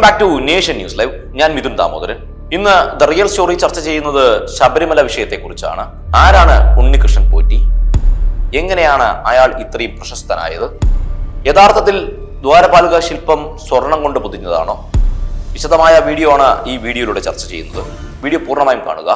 Welcome back to nation news live ഞാൻ മിഥുൻ ദാമോദരൻ. ഇന്ന് the real story ചർച്ച ചെയ്യുന്നത് ശബരിമല വിഷയത്തെക്കുറിച്ചാണ്. ആരാണ് ഉണ്ണികൃഷ്ണൻ പോറ്റി? എങ്ങനെയാണ് അയാൾ ഇത്രയും പ്രശസ്തനായത്? യഥാർത്ഥത്തിൽ ദ്വാരപാലക ശില്പം സ്വർണം കൊണ്ട് പൊതിഞ്ഞതാണോ? വിശദമായ വീഡിയോ ആണ് ഈ വീഡിയോയിലൂടെ ചർച്ച ചെയ്യുന്നത്. വീഡിയോ പൂർണമായും കാണുക.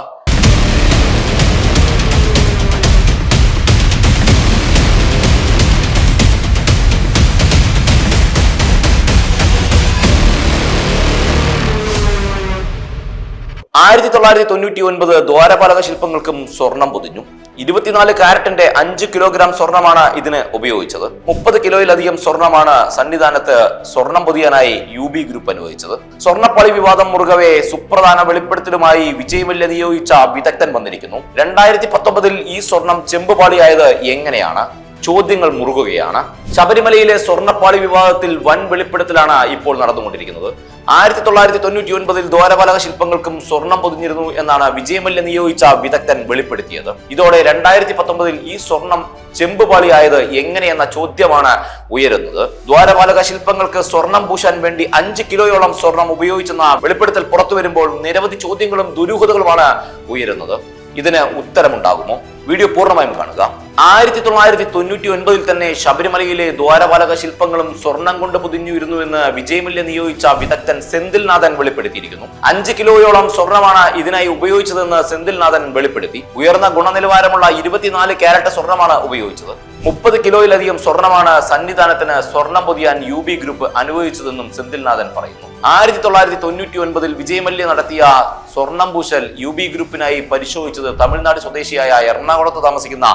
ആയിരത്തി തൊള്ളായിരത്തി തൊണ്ണൂറ്റി ഒൻപത് ദ്വാരപാലക ശില്പങ്ങൾക്കും സ്വർണം പൊതിഞ്ഞു. ഇരുപത്തിനാല് കാരറ്റിന്റെ അഞ്ച് കിലോഗ്രാം സ്വർണമാണ് ഇതിന് ഉപയോഗിച്ചത്. മുപ്പത് കിലോയിലധികം സ്വർണമാണ് സന്നിധാനത്ത് സ്വർണം പൊതിയാനായി യു ബി ഗ്രൂപ്പ് അനുവദിച്ചത്. സ്വർണപ്പളി വിവാദം മുറുകവെ സുപ്രധാന വെളിപ്പെടുത്തലുമായി വിജയമല്ല നിയോഗിച്ച വിദഗ്ധൻ വന്നിരിക്കുന്നു. രണ്ടായിരത്തി പത്തൊമ്പതിൽ ഈ സ്വർണം ചെമ്പുപാളിയായത് എങ്ങനെയാണ്? ചോദ്യങ്ങൾ മുറുകുകയാണ്. ശബരിമലയിലെ സ്വർണപ്പാളി വിവാദത്തിൽ വൻ വെളിപ്പെടുത്തലാണ് ഇപ്പോൾ നടന്നുകൊണ്ടിരിക്കുന്നത്. ആയിരത്തി തൊള്ളായിരത്തി തൊണ്ണൂറ്റി ഒൻപതിൽ ദ്വാരപാലക ശില്പങ്ങൾക്കും സ്വർണം പൊതിഞ്ഞിരുന്നു എന്നാണ് വിജയമല്യ നിയോഗിച്ച വിദഗ്ധൻ വെളിപ്പെടുത്തിയത്. ഇതോടെ രണ്ടായിരത്തി പത്തൊമ്പതിൽ ഈ സ്വർണം ചെമ്പുപാളിയായത് എങ്ങനെയെന്ന ചോദ്യമാണ് ഉയരുന്നത്. ദ്വാരപാലക ശില്പങ്ങൾക്ക് സ്വർണം പൂശാൻ വേണ്ടി അഞ്ച് കിലോയോളം സ്വർണം ഉപയോഗിച്ചെന്ന വെളിപ്പെടുത്തൽ പുറത്തു വരുമ്പോൾ നിരവധി ചോദ്യങ്ങളും ദുരൂഹതകളുമാണ് ഉയരുന്നത്. ഇതിന് ഉത്തരമുണ്ടാകുമോ? വീഡിയോ പൂർണമായും കാണുക. ആയിരത്തി തൊള്ളായിരത്തി തൊണ്ണൂറ്റി ഒൻപതിൽ തന്നെ ശബരിമലയിലെ ദ്വാരപാലക ശില്പങ്ങളും സ്വർണം കൊണ്ട് പൊതിഞ്ഞിരുന്നു എന്ന് വിജയമല്യ നിയോഗിച്ച വിദഗ്ധൻ സെന്തിൽനാഥൻ വെളിപ്പെടുത്തിയിരിക്കുന്നു. അഞ്ച് കിലോയോളം സ്വർണമാണ് ഇതിനായി ഉപയോഗിച്ചതെന്ന് സെന്തിൽനാഥൻ വെളിപ്പെടുത്തി. ഉയർന്ന ഗുണനിലവാരമുള്ള ഇരുപത്തിനാല് ക്യാരറ്റ് സ്വർണമാണ് ഉപയോഗിച്ചത്. മുപ്പത് കിലോയിലധികം സ്വർണമാണ് സന്നിധാനത്തിന് സ്വർണം പൊതിയാൻ യു ബി ഗ്രൂപ്പ് അനുവദിച്ചതെന്നും സെന്തിൽനാഥൻ പറയുന്നു. ആയിരത്തി തൊള്ളായിരത്തി തൊണ്ണൂറ്റി ഒൻപതിൽ വിജയമല്യ നടത്തിയ സ്വർണം പൂശൽ യു ബി ഗ്രൂപ്പിനായി പരിശോധിച്ചത് തമിഴ്നാട് സ്വദേശിയായ എറണാകുളത്ത് താമസിക്കുന്ന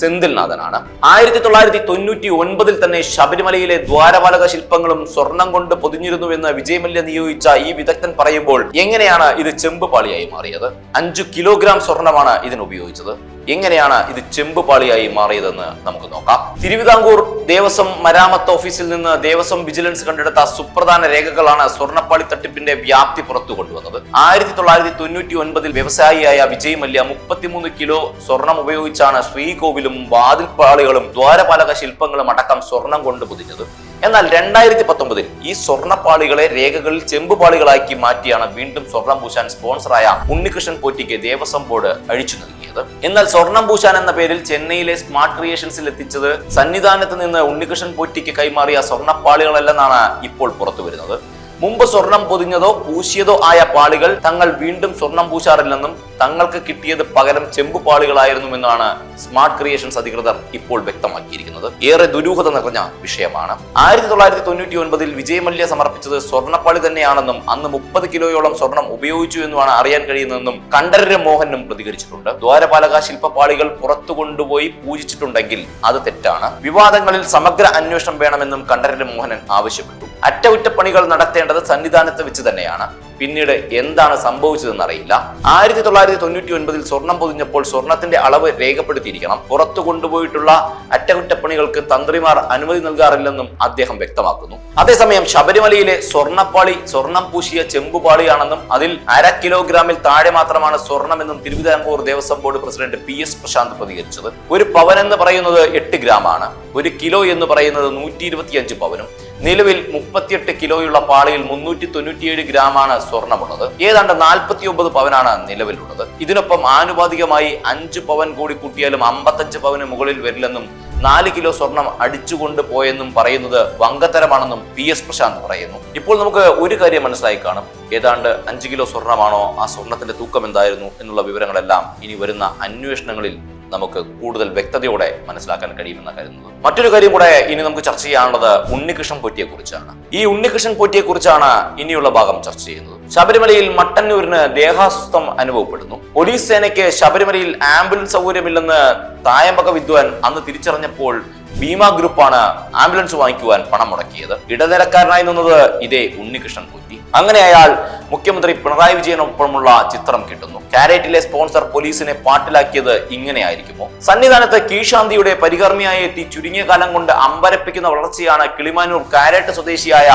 സെന്തിൽനാഥനാണ്. ആയിരത്തി തൊള്ളായിരത്തി തൊണ്ണൂറ്റി ഒൻപതിൽ തന്നെ ശബരിമലയിലെ ദ്വാരപാലക ശില്പങ്ങളും സ്വർണം കൊണ്ട് പൊതിഞ്ഞിരുന്നുവെന്ന് വിജയമല്യ നിയോഗിച്ച ഈ വിദഗ്ധൻ പറയുമ്പോൾ എങ്ങനെയാണ് ഇത് ചെമ്പ് പാളിയായി മാറിയത്? അഞ്ചു കിലോഗ്രാം സ്വർണമാണ് ഇതിന് ഉപയോഗിച്ചത്. എങ്ങനെയാണ് ഇത് ചെമ്പ് പാളിയായി മാറിയതെന്ന് നമുക്ക് നോക്കാം. തിരുവിതാംകൂർ ദേവസ്വം മരാമത്ത് ഓഫീസിൽ നിന്ന് ദേവസ്വം വിജിലൻസ് കണ്ടെടുത്ത സുപ്രധാന രേഖകളാണ് സ്വർണപ്പാളി തട്ടിപ്പിന്റെ വ്യാപ്തി പുറത്തു കൊണ്ടുവന്നത്. ആയിരത്തി തൊള്ളായിരത്തി തൊണ്ണൂറ്റി ഒൻപതിൽ വ്യവസായിയായ വിജയ് മല്യ മുപ്പത്തിമൂന്ന് കിലോ സ്വർണം ഉപയോഗിച്ചാണ് ശ്രീകോവിലും വാതിൽപ്പാളികളും ദ്വാരപാലക ശില്പങ്ങളും അടക്കം സ്വർണം കൊണ്ട് പൊതിഞ്ഞത്. എന്നാൽ രണ്ടായിരത്തി പത്തൊമ്പതിൽ ഈ സ്വർണപ്പാളികളെ രേഖകളിൽ ചെമ്പുപാളികളാക്കി മാറ്റിയാണ് വീണ്ടും സ്വർണം പൂശാൻ സ്പോൺസറായ ഉണ്ണികൃഷ്ണൻ പോറ്റിക്ക് ദേവസ്വം ബോർഡ് അഴിച്ചു നൽകിയത് എന്നാൽ സ്വർണം പൂശാൻ എന്ന പേരിൽ ചെന്നൈയിലെ സ്മാർട്ട് ക്രിയേഷൻസിൽ എത്തിച്ചത് സന്നിധാനത്ത് നിന്ന് ഉണ്ണികൃഷ്ണൻ പൊറ്റിക്ക് കൈമാറിയ സ്വർണപ്പാളികളല്ലെന്നാണ് ഇപ്പോൾ പുറത്തു വരുന്നത് മുമ്പ് സ്വർണം പൊതിഞ്ഞതോ പൂശിയതോ ആയ പാളികൾ തങ്ങൾ വീണ്ടും സ്വർണം പൂശാറില്ലെന്നും തങ്ങൾക്ക് കിട്ടിയത് പകരം ചെമ്പു പാളികളായിരുന്നുവെന്നാണ് സ്മാർട്ട് ക്രിയേഷൻസ് അധികൃതർ ഇപ്പോൾ വ്യക്തമാക്കിയിരിക്കുന്നത്. ഏറെ ദുരൂഹത നിറഞ്ഞ വിഷയമാണ്. ആയിരത്തി തൊള്ളായിരത്തി തൊണ്ണൂറ്റി ഒൻപതിൽ വിജയമല്യ സമർപ്പിച്ചത് സ്വർണപ്പാളി തന്നെയാണെന്നും അന്ന് മുപ്പത് കിലോയോളം സ്വർണം ഉപയോഗിച്ചു എന്നുമാണ് അറിയാൻ കഴിയുന്നതെന്നും കണ്ഠരര് മോഹനും പ്രതികരിച്ചിട്ടുണ്ട്. ദ്വാരപാലക ശില്പപാളികൾ പുറത്തു കൊണ്ടുപോയി പൂജിച്ചിട്ടുണ്ടെങ്കിൽ അത് തെറ്റാണ്. വിവാദങ്ങളിൽ സമഗ്ര അന്വേഷണം വേണമെന്നും കണ്ഠരര് മോഹനൻ ആവശ്യപ്പെട്ടു. അറ്റകുറ്റപ്പണികൾ നടത്തേണ്ടത് സന്നിധാനത്ത് വെച്ച് തന്നെയാണ്. പിന്നീട് എന്താണ് സംഭവിച്ചതെന്ന് അറിയില്ല. ആയിരത്തി തൊള്ളായിരത്തി തൊണ്ണൂറ്റി ഒൻപതിൽ സ്വർണം പൊതിഞ്ഞപ്പോൾ സ്വർണത്തിന്റെ അളവ് രേഖപ്പെടുത്തിയിരിക്കണം. പുറത്തു കൊണ്ടുപോയിട്ടുള്ള അറ്റകുറ്റപ്പണികൾക്ക് തന്ത്രിമാർ അനുമതി നൽകാറില്ലെന്നും അദ്ദേഹം വ്യക്തമാക്കുന്നു. അതേസമയം ശബരിമലയിലെ സ്വർണപ്പാളി സ്വർണം പൂശിയ ചെമ്പുപാളിയാണെന്നും അതിൽ അര കിലോഗ്രാമിൽ താഴെ മാത്രമാണ് സ്വർണമെന്നും Thiruvithamkoor Devaswom board president P S Prashant പ്രതികരിച്ചത്. ഒരു പവൻ എന്ന് പറയുന്നത് എട്ട് ഗ്രാമാണ്. ഒരു കിലോ എന്ന് പറയുന്നത് നൂറ്റി ഇരുപത്തിയഞ്ച് പവനും. നിലവിൽ മുപ്പത്തിയെട്ട് കിലോയുള്ള പാളിയിൽ മുന്നൂറ്റി തൊണ്ണൂറ്റിയേഴ് ഗ്രാമാണ് സ്വർണമുള്ളത്. ഏതാണ്ട് നാൽപ്പത്തി ഒമ്പത് പവനാണ് നിലവിലുള്ളത്. ഇതിനൊപ്പം ആനുപാതികമായി അഞ്ച് പവൻ കൂടി കൂട്ടിയാലും അമ്പത്തഞ്ച് പവന് മുകളിൽ വരില്ലെന്നും നാല് കിലോ സ്വർണം അടിച്ചുകൊണ്ട് പോയെന്നും പറയുന്നത് വങ്കത്തരമാണെന്നും പി എസ് പ്രശാന്ത് പറയുന്നു. ഇപ്പോൾ നമുക്ക് ഒരു കാര്യം മനസ്സിലായി കാണും. ഏതാണ്ട് അഞ്ച് കിലോ സ്വർണമാണോ ആ സ്വർണത്തിന്റെ തൂക്കം എന്തായിരുന്നു എന്നുള്ള വിവരങ്ങളെല്ലാം ഇനി വരുന്ന അന്വേഷണങ്ങളിൽ നമുക്ക് കൂടുതൽ വ്യക്തതയോടെ മനസ്സിലാക്കാൻ കഴിയുമെന്ന് കരുതുന്നത് മറ്റൊരു കാര്യം കൂടെ ഇനി നമുക്ക് ചർച്ച ചെയ്യാനുള്ളത് ഉണ്ണികൃഷ്ണൻ പൊറ്റിയെ കുറിച്ചാണ് ഈ ഉണ്ണികൃഷ്ണൻ പൊറ്റിയെ കുറിച്ചാണ് ഇനിയുള്ള ഭാഗം ചർച്ച ചെയ്യുന്നത്. ശബരിമലയിൽ മട്ടന്നൂരിന് ദേഹാസ്വസ്ഥം അനുഭവപ്പെടുന്നു. പോലീസ് സേനയ്ക്ക് ശബരിമലയിൽ ആംബുലൻസ് സൗകര്യമില്ലെന്ന് തായമ്പക വിദ്വാൻ അന്ന് തിരിച്ചറിഞ്ഞപ്പോൾ ഭീമ ഗ്രൂപ്പാണ് ആംബുലൻസ് വാങ്ങിക്കുവാൻ പണം മുടക്കിയത്. ഇടനിലക്കാരനായി നിന്നത് ഇതേ ഉണ്ണികൃഷ്ണൻ പോറ്റി. അങ്ങനെ അയാൾ മുഖ്യമന്ത്രി പിണറായി വിജയനൊപ്പമുള്ള ചിത്രം കിട്ടുന്നു. കാരറ്റിലെ സ്പോൺസർ പോലീസിനെ പാട്ടിലാക്കിയത് ഇങ്ങനെയായിരിക്കുമോ? സന്നിധാനത്ത് കീശാന്തിയുടെ പരികർമ്മിയായി എത്തി ചുരുങ്ങിയ കാലം കൊണ്ട് അമ്പരപ്പിക്കുന്ന വളർച്ചയാണ് കിളിമാനൂർ കാരറ്റ് സ്വദേശിയായ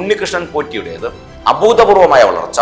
ഉണ്ണികൃഷ്ണൻ പോറ്റിയുടേത്. അഭൂതപൂർവമായ വളർച്ച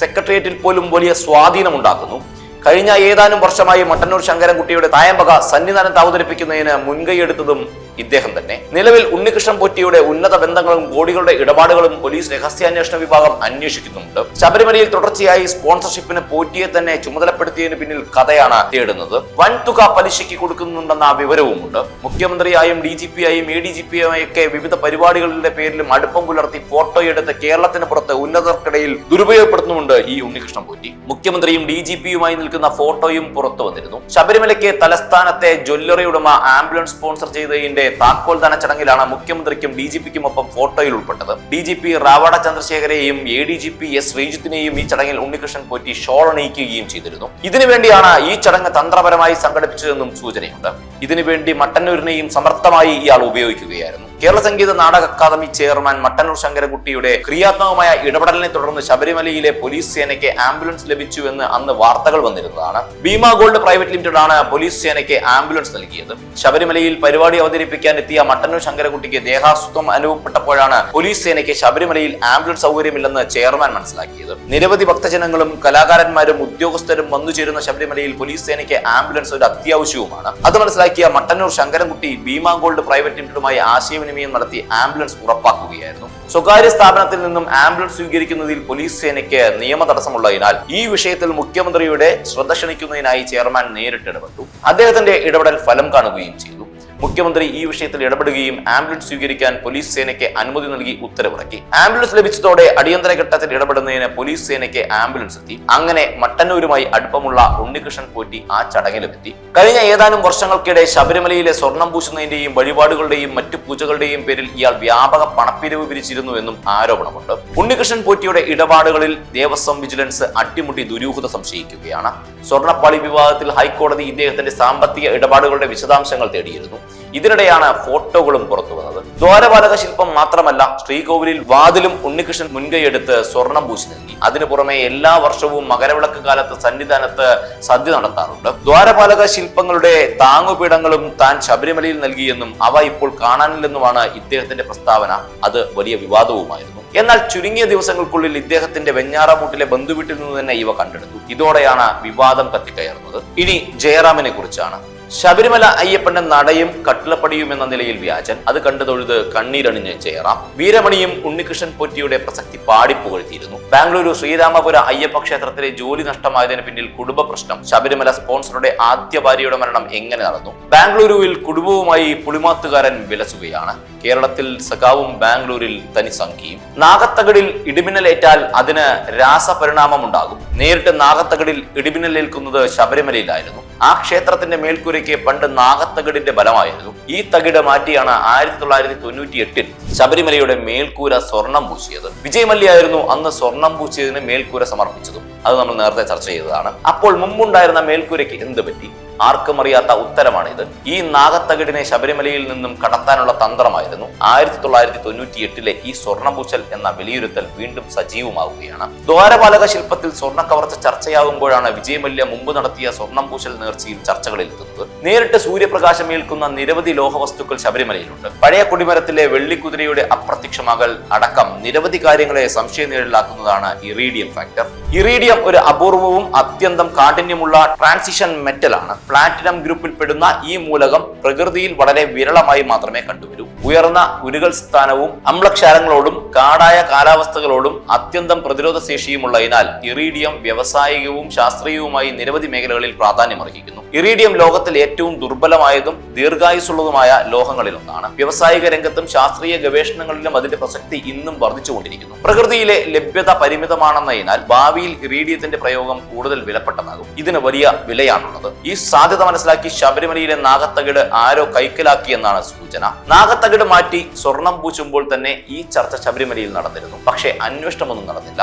സെക്രട്ടേറിയറ്റിൽ പോലും വലിയ സ്വാധീനമുണ്ടാക്കുന്നു. കഴിഞ്ഞ ഏതാനും വർഷമായി മട്ടന്നൂർ ശങ്കരൻകുട്ടിയുടെ തായമ്പക സന്നിധാനത്ത് അവതരിപ്പിക്കുന്നതിന് മുൻകൈയെടുത്തതും ഇദ്ദേഹം തന്നെ. നിലവിൽ ഉണ്ണികൃഷ്ണൻ പൊറ്റിയുടെ ഉന്നത ബന്ധങ്ങളും കോടികളുടെ ഇടപാടുകളും പോലീസ് രഹസ്യാന്വേഷണ വിഭാഗം അന്വേഷിക്കുന്നുണ്ട്. ശബരിമലയിൽ തുടർച്ചയായി സ്പോൺസർഷിപ്പിന് പോറ്റിയെ തന്നെ ചുമതലപ്പെടുത്തിയതിന് പിന്നിൽ കഥയാണ് തേടുന്നത്. വൻതുക പലിശയ്ക്ക് കൊടുക്കുന്നുണ്ടെന്ന വിവരവുമുണ്ട്. മുഖ്യമന്ത്രിയായും ഡി ജി പി ആയും എ ഡി ജി പി ഒക്കെ വിവിധ പരിപാടികളുടെ പേരിലും അടുപ്പം പുലർത്തി ഫോട്ടോ എടുത്ത് കേരളത്തിന് പുറത്ത് ഉന്നതർക്കിടയിൽ ദുരുപയോഗപ്പെടുത്തുന്നുണ്ട് ഈ ഉണ്ണികൃഷ്ണൻ പോറ്റി. മുഖ്യമന്ത്രിയും ഡി ജി പിയുമായി നിൽക്കുന്ന ഫോട്ടോയും പുറത്തു വന്നിരുന്നു. ശബരിമലയ്ക്ക് തലസ്ഥാനത്തെ ജ്വല്ലറി ഉടമ ആംബുലൻസ് സ്പോൺസർ ചെയ്തതിന്റെ താക്കോൽദാന ചടങ്ങിലാണ് മുഖ്യമന്ത്രിക്കും ഡി ജി പിക്കും ഒപ്പം ഫോട്ടോയിൽ ഉൾപ്പെട്ടത്. D G P Ravada ചന്ദ്രശേഖരെയും A D G P S ശ്രീജിത്തിനെയും ഈ ചടങ്ങിൽ ഉണ്ണികൃഷ്ണൻ പോറ്റി ഷോൾ അണിയിക്കുകയും ചെയ്തിരുന്നു. ഇതിനുവേണ്ടിയാണ് ഈ ചടങ്ങ് തന്ത്രപരമായി സംഘടിപ്പിച്ചതെന്നും സൂചനയുണ്ട്. ഇതിനുവേണ്ടി മട്ടന്നൂരിനെയും സമർത്ഥമായി ഇയാൾ ഉപയോഗിക്കുകയായിരുന്നു. കേരള സംഗീത നാടക അക്കാദമി ചെയർമാൻ മട്ടന്നൂർ ശങ്കരകുട്ടിയുടെ ക്രിയാത്മകമായ ഇടപെടലിനെ തുടർന്ന് ശബരിമലയിലെ പോലീസ് സേനയ്ക്ക് ആംബുലൻസ് ലഭിച്ചു എന്ന് അന്ന് വാർത്തകൾ വന്നിരുന്നതാണ്. ഭീമ ഗോൾഡ് പ്രൈവറ്റ് ലിമിറ്റഡ് ആണ് പോലീസ് സേനയ്ക്ക് ആംബുലൻസ് നൽകിയത്. ശബരിമലയിൽ പരിപാടി അവതരിപ്പിക്കാൻ എത്തിയ മട്ടന്നൂർ ശങ്കരകുട്ടിക്ക് ദേഹാസ്വത്വം അനുഭവപ്പെട്ടപ്പോഴാണ് പോലീസ് സേനയ്ക്ക് ശബരിമലയിൽ ആംബുലൻസ് സൗകര്യമില്ലെന്ന് ചെയർമാൻ മനസ്സിലാക്കിയത്. നിരവധി ഭക്തജനങ്ങളും കലാകാരന്മാരും ഉദ്യോഗസ്ഥരും വന്നു ചേരുന്ന ശബരിമലയിൽ പോലീസ് സേനയ്ക്ക് ആംബുലൻസ് ഒരു അത്യാവശ്യവുമാണ്. അത് മനസ്സിലാക്കിയ മട്ടന്നൂർ ശങ്കരൻകുട്ടി ഭീമ ഗോൾഡ് പ്രൈവറ്റ് ലിമിറ്റഡുമായി ആശയവിനിമയം നടത്തി ആംബുലൻസ് ഉറപ്പാക്കുകയായിരുന്നു. സ്വകാര്യ സ്ഥാപനത്തിൽ നിന്നും ആംബുലൻസ് സ്വീകരിക്കുന്നതിൽ പോലീസ് സേനയ്ക്ക് നിയമ തടസ്സമുള്ളതിനാൽ ഈ വിഷയത്തിൽ മുഖ്യമന്ത്രിയുടെ ശ്രദ്ധ ക്ഷണിക്കുന്നതിനായി ചെയർമാൻ നേരിട്ട് ഇടപെട്ടു. അദ്ദേഹത്തിന്റെ ഇടപെടൽ ഫലം കാണുകയും ചെയ്തു. മുഖ്യമന്ത്രി ഈ വിഷയത്തിൽ ഇടപെടുകയും ആംബുലൻസ് സ്വീകരിക്കാൻ പോലീസ് സേനയ്ക്ക് അനുമതി നൽകി ഉത്തരവിറക്കി. ആംബുലൻസ് ലഭിച്ചതോടെ അടിയന്തര ഘട്ടത്തിൽ ഇടപെടുന്നതിന് പോലീസ് സേനയ്ക്ക് ആംബുലൻസ് എത്തി. അങ്ങനെ മട്ടന്നൂരുമായി അടുപ്പമുള്ള ഉണ്ണികൃഷ്ണൻ പോറ്റി ആ ചടങ്ങിലെത്തി. കഴിഞ്ഞ ഏതാനും വർഷങ്ങൾക്കിടെ ശബരിമലയിലെ സ്വർണം പൂശുന്നതിന്റെയും വഴിപാടുകളുടെയും മറ്റു പൂജകളുടെയും പേരിൽ ഇയാൾ വ്യാപക പണപ്പിരിവ് പിരിച്ചിരുന്നു എന്നും ആരോപണമുണ്ട്. ഉണ്ണികൃഷ്ണൻ പോറ്റിയുടെ ഇടപാടുകളിൽ ദേവസ്വം വിജിലൻസ് അട്ടിമുട്ടി ദുരൂഹത സംശയിക്കുകയാണ്. സ്വർണപ്പാളി വിവാദത്തിൽ ഹൈക്കോടതി ഇദ്ദേഹത്തിന്റെ സാമ്പത്തിക ഇടപാടുകളുടെ വിശദാംശങ്ങൾ തേടിയിരുന്നു. ഇതിനിടെയാണ് ഫോട്ടോകളും പുറത്തു വന്നത്. ദ്വാരപാലക ശില്പം മാത്രമല്ല ശ്രീകോവിലിൽ വാതിലും ഉണ്ണികൃഷ്ണൻ മുൻകൈയെടുത്ത് സ്വർണം പൂശി നൽകി. അതിനു പുറമെ എല്ലാ വർഷവും മകരവിളക്ക് കാലത്ത് സന്നിധാനത്ത് സദ്യ നടത്താറുണ്ട്. ദ്വാരപാലക ശില്പങ്ങളുടെ താങ്ങുപീഠങ്ങളും താൻ ശബരിമലയിൽ നൽകിയെന്നും അവ ഇപ്പോൾ കാണാനില്ലെന്നുമാണ് ഇദ്ദേഹത്തിന്റെ പ്രസ്താവന. അത് വലിയ വിവാദവുമായിരുന്നു. എന്നാൽ ചുരുങ്ങിയ ദിവസങ്ങൾക്കുള്ളിൽ ഇദ്ദേഹത്തിന്റെ വെഞ്ഞാറമൂട്ടിലെ ബന്ധുവീട്ടിൽ നിന്ന് തന്നെ ഇവ കണ്ടെടുത്തു. ഇതോടെയാണ് വിവാദം കത്തിക്കയറുന്നത്. ഇനി ജയറാമിനെ കുറിച്ചാണ്. ശബരിമല അയ്യപ്പന്റെ നടയും കട്ടിളപ്പടിയും എന്ന നിലയിൽ വ്യാജൻ. അത് കണ്ടു തൊഴുത് കണ്ണീരണിഞ്ഞ് ചേറാം വീരമണിയും ഉണ്ണികൃഷ്ണൻ പൊറ്റിയുടെ പ്രസക്തി പാടിപ്പുകഴ്ത്തിയിരുന്നു. ബാംഗ്ലൂരു ശ്രീരാമപുര അയ്യപ്പ ക്ഷേത്രത്തിലെ ജോലി നഷ്ടമായതിന് പിന്നിൽ കുടുംബ പ്രശ്നം. ശബരിമല സ്പോൺസറുടെ ആദ്യ ഭാര്യയുടെ മരണം എങ്ങനെ നടന്നു? ബാംഗ്ലൂരുവിൽ കുടുംബവുമായി പുളിമാത്തുകാരൻ വിലസുകയാണ്. കേരളത്തിൽ സഖാവും ബാംഗ്ലൂരിൽ തനി സംഖ്യയും. നാഗത്തകടിൽ ഇടിമിന്നലേറ്റാൽ അതിന് രാസപരിണാമം ഉണ്ടാകും നേരിട്ട് നാഗത്തകടിൽ ഇടിമിന്നലേൽക്കുന്നത് ശബരിമലയിലായിരുന്നു. ആ ക്ഷേത്രത്തിന്റെ മേൽക്കൂരയ്ക്ക് പണ്ട് നാഗത്തകിടിന്റെ ബലമായിരുന്നു. ഈ തകിട് മാറ്റിയാണ് ആയിരത്തി തൊള്ളായിരത്തി തൊണ്ണൂറ്റി എട്ടിൽ ശബരിമലയുടെ മേൽക്കൂര സ്വർണം പൂശിയത്. വിജയമല്ലിയായിരുന്നു അന്ന് സ്വർണം പൂശിയതിന് മേൽക്കൂര സമർപ്പിച്ചതും. അത് നമ്മൾ നേരത്തെ ചർച്ച ചെയ്തതാണ്. അപ്പോൾ മുമ്പുണ്ടായിരുന്ന മേൽക്കൂരയ്ക്ക് എന്ത് പറ്റി? ആർക്കും അറിയാത്ത ഉത്തരമാണിത്. ഈ നാഗത്തകിടിനെ ശബരിമലയിൽ നിന്നും കടത്താനുള്ള തന്ത്രമായിരുന്നു ആയിരത്തി തൊള്ളായിരത്തി തൊണ്ണൂറ്റി എട്ടിലെ ഈ സ്വർണപൂച്ചൽ എന്ന വിലയിരുത്തൽ വീണ്ടും സജീവമാവുകയാണ്. ദ്വാരപാലക ശില്പത്തിൽ സ്വർണ കവർച്ച ചർച്ചയാകുമ്പോഴാണ് വിജയമല്യ മുമ്പ് നടത്തിയ സ്വർണം നേർച്ചയിൽ ചർച്ചകളിൽ എത്തുന്നത് നേരിട്ട് സൂര്യപ്രകാശം ഏൽക്കുന്ന നിരവധി ലോഹവസ്തുക്കൾ ശബരിമലയിലുണ്ട്. പഴയ കൊടിമരത്തിലെ വെള്ളിക്കുതിരയുടെ അപ്രത്യക്ഷമാകൽ അടക്കം നിരവധി കാര്യങ്ങളെ സംശയനിഴലാക്കുന്നതാണ് ഇറീഡിയം ഫാക്ടർ. ഇറീഡിയം ഒരു അപൂർവവും അത്യന്തം കാഠിന്യമുള്ള ട്രാൻസിഷൻ മെറ്റലാണ്. പ്ലാറ്റിനം ഗ്രൂപ്പിൽ പെടുന്ന ഈ മൂലകം പ്രകൃതിയിൽ വളരെ വിരളമായി മാത്രമേ കണ്ടുവരൂ. ഉയർന്ന ഉരുകൾ സ്ഥാനവും അമ്ലക്ഷാരങ്ങളോടും കാടായ കാലാവസ്ഥകളോടും അത്യന്തം പ്രതിരോധ ശേഷിയുമുള്ളതിനാൽ ഇറീഡിയം വ്യവസായികവും ശാസ്ത്രീയവുമായി നിരവധി മേഖലകളിൽ പ്രാധാന്യമർഹിക്കുന്നു ഇറീഡിയം ലോകത്തിൽ ഏറ്റവും ദുർബലമായതും ദീർഘായുസുള്ളതുമായ ലോഹങ്ങളിലൊന്നാണ്. വ്യവസായിക രംഗത്തും ശാസ്ത്രീയ ഗവേഷണങ്ങളിലും അതിന്റെ പ്രസക്തി ഇന്നും വർദ്ധിച്ചുകൊണ്ടിരിക്കുന്നു. പ്രകൃതിയിലെ ലഭ്യത പരിമിതമാണെന്നതിനാൽ ഭാവിയിൽ ഇറീഡിയത്തിന്റെ പ്രയോഗം കൂടുതൽ വിലപ്പെട്ടതാകും. ഇതിന് വലിയ വിലയാണുള്ളത്. ഈ സാധ്യത മനസ്സിലാക്കി ശബരിമലയിലെ നാഗത്തകിട് ആരോ കൈക്കലാക്കി എന്നാണ് സൂചന. നാഗത്തകിട് മാറ്റി സ്വർണം പൂച്ചുമ്പോൾ തന്നെ ഈ ചർച്ച ശബരിമലയിൽ നടന്നിരുന്നു. പക്ഷേ അന്വേഷണമൊന്നും നടന്നില്ല.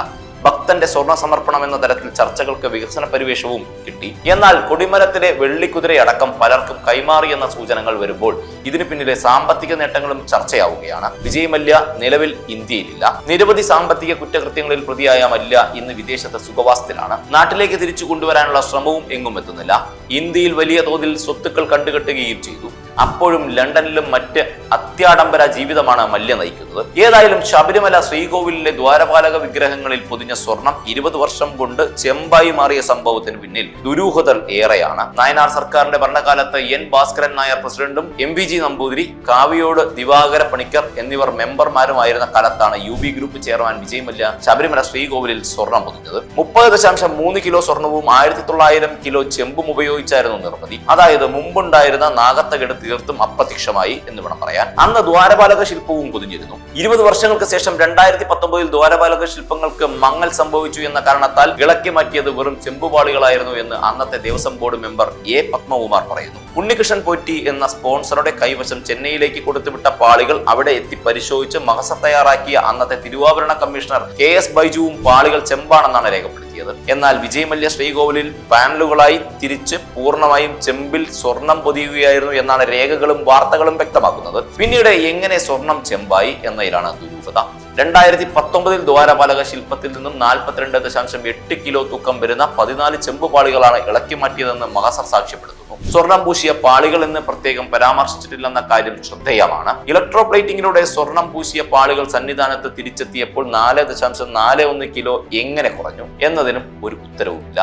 ഭക്തന്റെ സ്വർണ സമർപ്പണം എന്ന തരത്തിൽ ചർച്ചകൾക്ക് വികസന പരിവേഷവും കിട്ടി. എന്നാൽ കൊടിമരത്തിലെ വെള്ളിക്കുതിരയടക്കം പലർക്കും കൈമാറി എന്ന സൂചനകൾ വരുമ്പോൾ ഇതിന് പിന്നിലെ സാമ്പത്തിക നേട്ടങ്ങളും ചർച്ചയാവുകയാണ്. വിജയ് മല്യ നിലവിൽ ഇന്ത്യയിലില്ല. നിരവധി സാമ്പത്തിക കുറ്റകൃത്യങ്ങളിൽ പ്രതിയായ മല്യ ഇന്ന് വിദേശത്തെ സുഖവാസത്തിലാണ്. നാട്ടിലേക്ക് തിരിച്ചു കൊണ്ടുവരാനുള്ള ശ്രമവും എങ്ങും എത്തുന്നില്ല. ഇന്ത്യയിൽ വലിയ തോതിൽ സ്വത്തുക്കൾ കണ്ടുകെട്ടുകയും ചെയ്തു. അപ്പോഴും ലണ്ടനിലും മറ്റ് അത്യാഡംബര ജീവിതമാണ് മല്യ നയിക്കുന്നത്. ഏതായാലും ശബരിമല ശ്രീകോവിലിലെ ദ്വാരപാലക വിഗ്രഹങ്ങളിൽ പൊതിഞ്ഞ സ്വർണം ഇരുപത് വർഷം കൊണ്ട് ചെമ്പായി മാറിയ സംഭവത്തിന് പിന്നിൽ ദുരൂഹതകൾ ഏറെയാണ്. നയനാർ സർക്കാരിന്റെ ഭരണകാലത്ത് എൻ ഭാസ്കരൻ നായർ പ്രസിഡന്റും എം വി ജി നമ്പൂതിരി കാവിയോട് ദിവാകര പണിക്കർ എന്നിവർ മെമ്പർമാരുമായിരുന്ന കാലത്താണ് U B group chairman Vijay Mallya Sabarimala ശ്രീകോവിലിൽ സ്വർണം പൊതിഞ്ഞത്. മുപ്പത് ദശാംശം മൂന്ന് കിലോ സ്വർണവും ആയിരത്തി തൊള്ളായിരം കിലോ ചെമ്പും ഉപയോഗിച്ചായിരുന്നു നിർമ്മിതി. അതായത് മുമ്പുണ്ടായിരുന്ന നാഗത്തകട് തീർത്തും അപ്രത്യക്ഷമായി എന്ന് വേണം പറയാൻ. അന്ന് ദ്വാരപാലക ശില്പവും പൊതിഞ്ഞിരുന്നു ഇരുപത് വർഷങ്ങൾക്ക് ശേഷം രണ്ടായിരത്തി പത്തൊമ്പതിൽ ദ്വാരപാലക ശില്പങ്ങൾക്ക് മങ്ങൽ സംഭവിച്ചു എന്ന കാരണത്താൽ ഇളക്കി മാറ്റിയത് വെറും ചെമ്പുപാളികളായിരുന്നു എന്ന് അന്നത്തെ Devaswom board member A Padmakumar പറയുന്നു. ഉണ്ണികൃഷ്ണൻ പോറ്റി എന്ന സ്പോൺസറുടെ കൈവശം ചെന്നൈയിലേക്ക് കൊടുത്തുവിട്ട പാളികൾ അവിടെ എത്തി പരിശോധിച്ച് മഹസ തയ്യാറാക്കിയ അന്നത്തെ തിരുവാഭരണ കമ്മീഷണർ കെ എസ് ബൈജുവും പാളികൾ ചെമ്പാണെന്നാണ് രേഖപ്പെടുത്തിയത് എന്നാൽ വിജയമല്യ ശ്രീകോവിലിൽ പാനലുകളായി തിരിച്ച് പൂർണമായും ചെമ്പിൽ സ്വർണം പൊതിയുകയായിരുന്നു എന്നാണ് രേഖകളും വാർത്തകളും വ്യക്തമാക്കുന്നത്. പിന്നീട് എങ്ങനെ സ്വർണം ചെമ്പായി എന്നതിലാണ് ദുരൂഹത. രണ്ടായിരത്തി പത്തൊമ്പതിൽ ദ്വാരപാലക ശില്പത്തിൽ നിന്നും നാൽപ്പത്തിരണ്ട് ദശാംശം എട്ട് കിലോ തൂക്കം വരുന്ന പതിനാല് ചെമ്പുപാളികളാണ് ഇളക്കി മാറ്റിയതെന്ന് മഹസർ സാക്ഷ്യപ്പെടുത്തുന്നു. സ്വർണം പൂശിയ പാളികൾ എന്ന് പ്രത്യേകം പരാമർശിച്ചിട്ടില്ലെന്ന കാര്യം ശ്രദ്ധേയമാണ്. ഇലക്ട്രോ പ്ലേറ്റിംഗിലൂടെ സ്വർണം പൂശിയ പാളികൾ സന്നിധാനത്ത് തിരിച്ചെത്തിയപ്പോൾ നാല് ദശാംശം നാല് ഒന്ന് കിലോ എങ്ങനെ കുറഞ്ഞു എന്നതിനും ഒരു ഉത്തരവുമില്ല.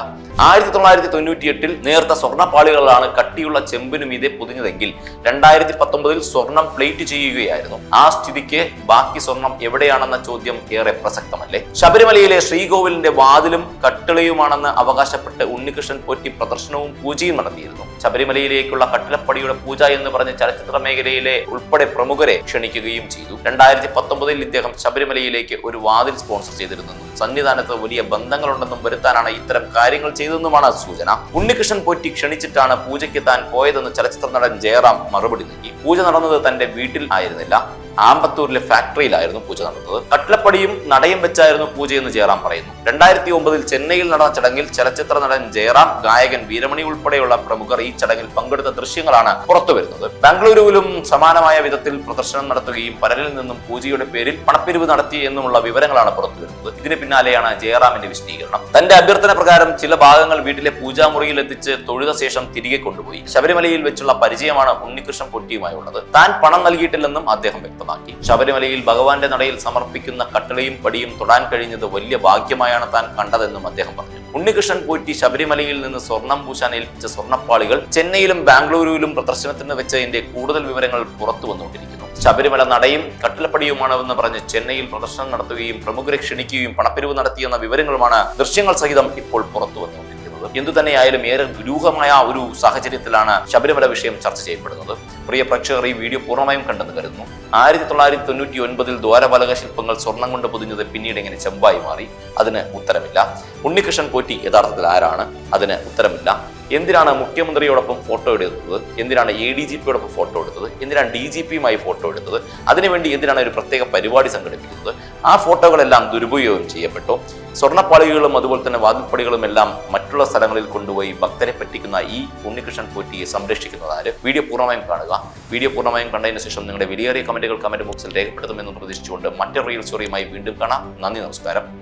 ആയിരത്തി തൊള്ളായിരത്തി തൊണ്ണൂറ്റി എട്ടിൽ നേർത്ത സ്വർണപ്പാളികളാണ് കട്ടിയുള്ള ചെമ്പിനു മീതെ പൊതിഞ്ഞതെങ്കിൽ രണ്ടായിരത്തി പത്തൊമ്പതിൽ സ്വർണം പ്ലേറ്റ് ചെയ്യുകയായിരുന്നു. ആ സ്ഥിതിക്ക് ബാക്കി സ്വർണം എവിടെയാണെന്ന ചോദ്യം ഏറെ പ്രസക്തമല്ലേ? ശബരിമലയിലെ ശ്രീകോവിലിന്റെ വാതിലും കട്ടിളയുമാണെന്ന് അവകാശപ്പെട്ട് ഉണ്ണികൃഷ്ണൻ പോറ്റി പ്രദർശനവും പൂജയും നടത്തിയിരുന്നു. ശബരിമലയിലേക്കുള്ള കട്ടിലപ്പടിയുടെ പൂജ എന്ന് പറഞ്ഞ ചലച്ചിത്ര മേഖലയിലെ ഉൾപ്പെടെ പ്രമുഖരെ ക്ഷണിക്കുകയും ചെയ്തു. രണ്ടായിരത്തി പത്തൊമ്പതിൽ ഇദ്ദേഹം ശബരിമലയിലേക്ക് ഒരു വാതിൽ സ്പോൺസർ ചെയ്തിരുന്നെന്നും സന്നിധാനത്ത് വലിയ ബന്ധങ്ങളുണ്ടെന്നും വരുത്താനാണ് ഇത്തരം കാര്യങ്ങൾ ചെയ്തതെന്നുമാണ് സൂചന. ഉണ്ണികൃഷ്ണൻ പോറ്റി ക്ഷണിച്ചിട്ടാണ് പൂജയ്ക്ക് താൻ പോയതെന്ന് ചലച്ചിത്ര നടൻ ജയറാം മറുപടി നൽകി. പൂജ നടന്നത് തന്റെ വീട്ടിൽ ആയിരുന്നില്ല. ആമ്പത്തൂരിലെ ഫാക്ടറിയിലായിരുന്നു പൂജ നടന്നത്. കട്ടിലപ്പടിയും നടയും വെച്ചായിരുന്നു പൂജയെന്ന് ജയറാം പറയുന്നു. രണ്ടായിരത്തി ഒമ്പതിൽ ചെന്നൈയിൽ നടന്ന ചടങ്ങിൽ ചലച്ചിത്ര നടൻ ജയറാം ഗായകൻ വീരമണി ഉൾപ്പെടെയുള്ള പ്രമുഖർ ഈ ചടങ്ങിൽ പങ്കെടുത്ത ദൃശ്യങ്ങളാണ് പുറത്തുവരുന്നത് ബാംഗ്ലൂരുവിലും സമാനമായ വിധത്തിൽ പ്രദർശനം നടത്തുകയും പലരിൽ നിന്നും പൂജയുടെ പേരിൽ പണപ്പിരിവ് നടത്തി എന്നുമുള്ള വിവരങ്ങളാണ് പുറത്തുവരുന്നത് ഇതിന് പിന്നാലെയാണ് ജയറാമിന്റെ വിശദീകരണം. തന്റെ അഭ്യർത്ഥന പ്രകാരം ചില ഭാഗങ്ങൾ വീട്ടിലെ പൂജാമുറിയിൽ എത്തിച്ച് തൊഴുത ശേഷം തിരികെ കൊണ്ടുപോയി. ശബരിമലയിൽ വെച്ചുള്ള പരിചയമാണ് ഉണ്ണികൃഷ്ണൻ പൊട്ടിയുമായുള്ളത് താൻ പണം നൽകിയിട്ടില്ലെന്നും അദ്ദേഹം വ്യക്തമാക്കി ശബരിമലയിൽ ഭഗവാന്റെ നടയിൽ സമർപ്പിക്കുന്ന കട്ടളയും പടിയും തൊടാൻ കഴിഞ്ഞത് വലിയ ഭാഗ്യമായാണ് താൻ കണ്ടതെന്നും അദ്ദേഹം പറഞ്ഞു. ഉണ്ണികൃഷ്ണൻ പോറ്റി ശബരിമലയിൽ നിന്ന് സ്വർണം പൂശാൻ ഏൽപ്പിച്ച സ്വർണപ്പാളികൾ ചെന്നൈയിലും ബാംഗ്ലൂരുവിലും പ്രദർശനത്തിന് വെച്ചതിന്റെ കൂടുതൽ വിവരങ്ങൾ പുറത്തു വന്നുകൊണ്ടിരിക്കുന്നു. ശബരിമല നടയും കട്ടിലപ്പടിയുമാണെന്ന് പറഞ്ഞ് ചെന്നൈയിൽ പ്രദർശനം നടത്തുകയും പ്രമുഖരെ ക്ഷണിക്കുകയും പണപ്പിരിവ് നടത്തിയെന്ന വിവരങ്ങളുമാണ് ദൃശ്യങ്ങൾ സഹിതം ഇപ്പോൾ പുറത്തു വന്നുകൊണ്ടിരിക്കുന്നത് എന്തു തന്നെയായാലും ഏറെ ദുരൂഹമായ ഒരു സാഹചര്യത്തിലാണ് ശബരിമല വിഷയം ചർച്ച ചെയ്യപ്പെടുന്നത്. പ്രിയ പ്രേക്ഷകർ ഈ വീഡിയോ പൂർണമായും കണ്ടെന്ന് കരുതുന്നു. ആയിരത്തി തൊള്ളായിരത്തി തൊണ്ണൂറ്റി ഒൻപതിൽ ദ്വാരപാലക ശില്പങ്ങൾ സ്വർണം കൊണ്ട് പൊതിഞ്ഞത് പിന്നീട് എങ്ങനെ ചെമ്പായി മാറി? അതിന് ഉത്തരമില്ല. ഉണ്ണികൃഷ്ണൻ പോറ്റി യഥാർത്ഥത്തിൽ ആരാണ്? അതിന് ഉത്തരമില്ല. എന്തിനാണ് മുഖ്യമന്ത്രിയോടൊപ്പം ഫോട്ടോ എടുത്തത്? എന്തിനാണ് എ ഡി ജി പിയോടൊപ്പം ഫോട്ടോ എടുത്തത്? എന്തിനാണ് ഡി ജി പിയുമായി ഫോട്ടോ എടുത്തത്? അതിനുവേണ്ടി എന്തിനാണ് ഒരു പ്രത്യേക പരിപാടി സംഘടിപ്പിക്കുന്നത്? ആ ഫോട്ടോകളെല്ലാം ദുരുപയോഗം ചെയ്യപ്പെട്ടു? സ്വർണപ്പാളികളും അതുപോലെ തന്നെ വാതിൽപ്പടികളും എല്ലാം മറ്റുള്ള സ്ഥലങ്ങളിൽ കൊണ്ടുപോയി ഭക്തരെ പറ്റിക്കുന്ന ഈ ഉണ്ണികൃഷ്ണൻ പോറ്റിയെ സംരക്ഷിക്കുന്നതാര് വീഡിയോ പൂർണമായും കാണുക. വീഡിയോ പൂർണമായും കണ്ടതിന് ശേഷം നിങ്ങളുടെ വിലയേറിയ കമന്റുകൾ കമന്റ് ബോക്സിൽ രേഖപ്പെടുത്തുമെന്ന് പ്രതീക്ഷിച്ചുകൊണ്ട് മറ്റൊരു റീൽ സ്റ്റോറിയുമായി വീണ്ടും കാണാം. നന്ദി നമസ്കാരം.